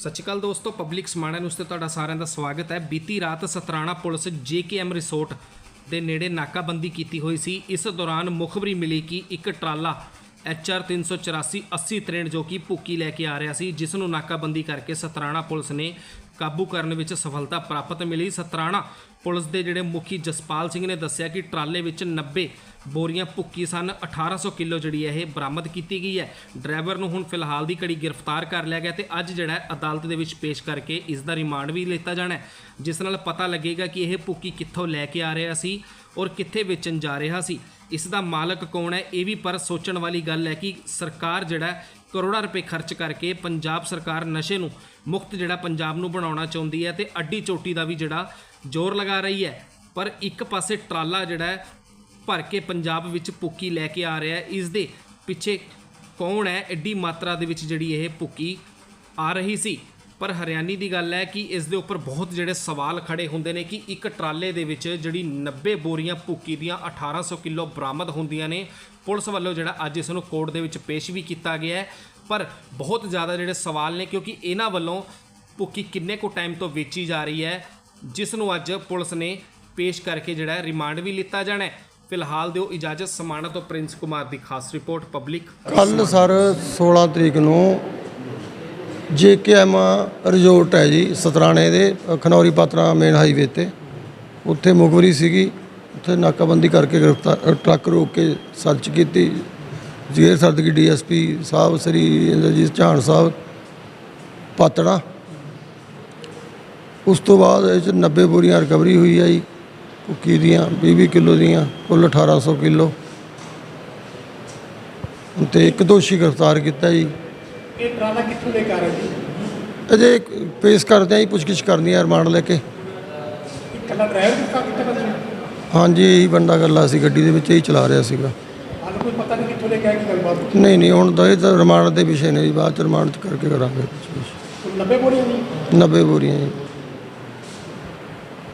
ਸਤਿ ਸ਼੍ਰੀ ਅਕਾਲ ਦੋਸਤੋ public Samana news ਤੇ ਤੁਹਾਡਾ ਸਾਰਿਆਂ ਦਾ ਸਵਾਗਤ ਹੈ। ਬੀਤੀ ਰਾਤ ਸਤਰਾਣਾ ਪੁਲਿਸ ਜੇਕੇਐਮ ਰਿਸੋਰਟ ਦੇ ਨੇੜੇ ਨਾਕਾਬੰਦੀ ਕੀਤੀ ਹੋਈ ਸੀ। ਇਸ ਦੌਰਾਨ ਮੁਖਬਰੀ ਮਿਲੀ ਕਿ ਇੱਕ ਟਰਾਲਾ HR 384 8063 ਜੋ ਕਿ ਭੁੱਕੀ ਲੈ ਕੇ ਆ ਰਿਹਾ ਸੀ, ਜਿਸ ਨੂੰ ਨਾਕਾਬੰਦੀ ਕਰਕੇ ਸਤਰਾਣਾ ਪੁਲਿਸ ਨੇ ਕਾਬੂ ਕਰਨ ਵਿੱਚ ਸਫਲਤਾ ਪ੍ਰਾਪਤ ਮਿਲੀ। ਸਤਰਾਣਾ ਪੁਲਿਸ ਦੇ ਜਿਹੜੇ ਮੁਖੀ ਜਸਪਾਲ ਸਿੰਘ ਨੇ ਦੱਸਿਆ ਕਿ ਟਰਾਲੇ ਵਿੱਚ 90 ਬੋਰੀਆਂ ਭੁੱਕੀ ਸਨ। 1800 ਕਿਲੋ ਜਿਹੜੀ ਹੈ ਇਹ ਬਰਾਮਦ ਕੀਤੀ ਗਈ ਹੈ। ਡਰਾਈਵਰ ਨੂੰ ਹੁਣ ਫਿਲਹਾਲ ਦੀ ਘੜੀ ਗ੍ਰਿਫਤਾਰ ਕਰ ਲਿਆ ਗਿਆ ਤੇ ਅੱਜ ਜਿਹੜਾ ਹੈ ਅਦਾਲਤ ਦੇ ਵਿੱਚ ਪੇਸ਼ ਕਰਕੇ ਇਸ ਦਾ ਰਿਮਾਂਡ ਵੀ ਲਿੱਤਾ ਜਾਣਾ ਹੈ, ਜਿਸ ਨਾਲ ਪਤਾ ਲੱਗੇਗਾ ਕਿ ਇਹ ਭੁੱਕੀ ਕਿੱਥੋਂ ਲੈ ਕੇ ਆ ਰਿਹਾ ਸੀ ਔਰ ਕਿੱਥੇ ਵੇਚਣ ਜਾ ਰਿਹਾ ਸੀ। ਇਸ ਦਾ ਮਾਲਕ ਕੌਣ ਹੈ? ਇਹ ਵੀ ਪਰ ਸੋਚਣ ਵਾਲੀ ਗੱਲ ਹੈ ਕਿ ਸਰਕਾਰ ਜਿਹੜਾ ਕਰੋੜਾਂ ਰੁਪਏ ਖਰਚ ਕਰਕੇ ਪੰਜਾਬ ਸਰਕਾਰ ਨਸ਼ੇ ਨੂੰ ਮੁਕਤ ਜਿਹੜਾ ਪੰਜਾਬ ਨੂੰ ਬਣਾਉਣਾ ਚਾਹੁੰਦੀ ਹੈ ਤੇ ਅੱਡੀ ਚੋਟੀ ਦਾ ਵੀ ਜਿਹੜਾ ਜ਼ੋਰ ਲਗਾ ਰਹੀ ਹੈ। ਪਰ ਇੱਕ ਪਾਸੇ ਟਰਾਲਾ ਜਿਹੜਾ ਭਰ ਕੇ ਪੰਜਾਬ ਵਿੱਚ ਪੁੱਕੀ ਲੈ ਕੇ ਆ ਰਿਹਾ ਹੈ। ਇਸ ਦੇ ਪਿੱਛੇ ਕੌਣ ਹੈ? ਐਡੀ ਮਾਤਰਾ ਦੇ ਵਿੱਚ ਜਿਹੜੀ ਇਹ ਪੁੱਕੀ ਆ ਰਹੀ ਸੀ। ਪਰ ਹਰਿਆਣੀ ਦੀ ਗੱਲ ਹੈ ਕਿ ਇਸ ਦੇ ਉੱਪਰ ਬਹੁਤ ਜਿਹੜੇ ਸਵਾਲ ਖੜੇ ਹੁੰਦੇ ਨੇ ਕਿ ਇੱਕ ਟਰਾਲੇ ਦੇ ਵਿੱਚ ਜਿਹੜੀ 90 ਬੋਰੀਆਂ ਭੁੱਕੀ ਦੀਆਂ 1800 ਕਿਲੋ ਬਰਾਮਦ ਹੁੰਦੀਆਂ ਨੇ, ਪੁਲਿਸ ਵੱਲੋਂ ਜਿਹੜਾ ਅੱਜ ਇਸ ਨੂੰ ਕੋਰਟ ਦੇ ਵਿੱਚ ਪੇਸ਼ ਵੀ ਕੀਤਾ ਗਿਆ ਹੈ। ਪਰ ਬਹੁਤ ਜ਼ਿਆਦਾ ਜਿਹੜੇ ਸਵਾਲ ਨੇ ਕਿਉਂਕਿ ਇਹਨਾਂ ਵੱਲੋਂ ਭੁੱਕੀ ਕਿੰਨੇ ਕੁ ਟਾਈਮ ਤੋਂ ਵੇਚੀ ਜਾ ਰਹੀ ਹੈ, ਜਿਸ ਨੂੰ ਅੱਜ ਪੁਲਿਸ ਨੇ ਪੇਸ਼ ਕਰਕੇ ਜਿਹੜਾ ਰਿਮਾਂਡ ਵੀ ਲਿੱਤਾ ਜਾਣਾ ਹੈ। ਫਿਲਹਾਲ ਦਿਓ ਇਜਾਜ਼ਤ ਸਮਾਣਾ ਤੋਂ ਪ੍ਰਿੰਸ ਕੁਮਾਰ ਦੀ ਖਾਸ ਰਿਪੋਰਟ, ਪਬਲਿਕ। ਕੱਲ ਸਰ 16 ਤਰੀਕ ਨੂੰ ਜੇਕੇਐਮ ਰਿਜ਼ੋਰਟ ਹੈ ਜੀ, ਸਤਰਾਣੇ ਦੇ ਖਨੌਰੀ ਪਾਤਰਾ ਮੇਨ ਹਾਈਵੇ ਤੇ। ਉੱਥੇ ਮੁਖਬਰੀ ਸੀਗੀ, ਉੱਥੇ ਨਾਕਾਬੰਦੀ ਕਰਕੇ ਗ੍ਰਿਫਤਾਰ ਟਰੱਕ ਰੋਕ ਕੇ ਸਰਚ ਕੀਤੀ। ਜੇਰ ਸਰਦ ਕੀ ਡੀਐਸਪੀ ਸਾਹਿਬ, ਸ੍ਰੀ ਇੰਦਰਜੀਤ ਝਾਨ ਸਾਹਿਬ, ਪਾਤੜਾ। ਉਸ ਤੋਂ ਬਾਅਦ ਇਹ 'ਚ 90 ਬੋਰੀਆਂ ਰਿਕਵਰੀ ਹੋਈ ਹੈ ਜੀ ਕੁੱਕੀ ਦੀਆਂ 20 ਕਿਲੋ ਦੀਆਂ, ਕੁੱਲ 1800 ਕਿਲੋ। ਤੇ ਇੱਕ ਦੋਸ਼ੀ ਗ੍ਰਿਫਤਾਰ ਕੀਤਾ ਜੀ। ਇਹ ਟਰਾਲਾ ਕਿੱਥੋਂ ਅਜੇ ਪੇਸ਼ ਕਰਦੇ ਆ ਜੀ ਪੁੱਛਗਿੱਛ ਕਰਨੀ ਹੈ ਰਿਮਾਂਡ ਲੈ ਕੇ। ਇਕੱਲਾ ਡਰਾਈਵਰ ਕਿੱਥਾ ਕਿੱਥੇ ਪਤਾ ਨਹੀਂ ਹਾਂਜੀ ਇਹੀ ਬੰਦਾ ਗੱਲਾ ਸੀ ਗੱਡੀ ਦੇ ਵਿੱਚ ਇਹੀ ਚਲਾ ਰਿਹਾ ਸੀਗਾ। ਹਾਲ ਕੋਈ ਪਤਾ ਨਹੀਂ ਕਿੱਥੋਂ ਲੈ ਕੇ ਆਇਆ ਕੀ ਗੱਲਬਾਤ ਨਹੀਂ ਨਹੀਂ ਹੁਣ ਤਾਂ ਇਹ ਤਾਂ ਰਿਮਾਂਡ ਦੇ ਵਿਸ਼ੇ ਨੇ ਜੀ ਬਾਅਦ ਚ ਰਿਮਾਂਡ ਚ ਕਰਕੇ ਕਰਾਂਗੇ। ਪੁੱਛਗਿੱਛ। ਕੋਈ 90 ਬੋਰੀਆਂ ਦੀ 90 ਬੋਰੀਆਂ ਜੀ।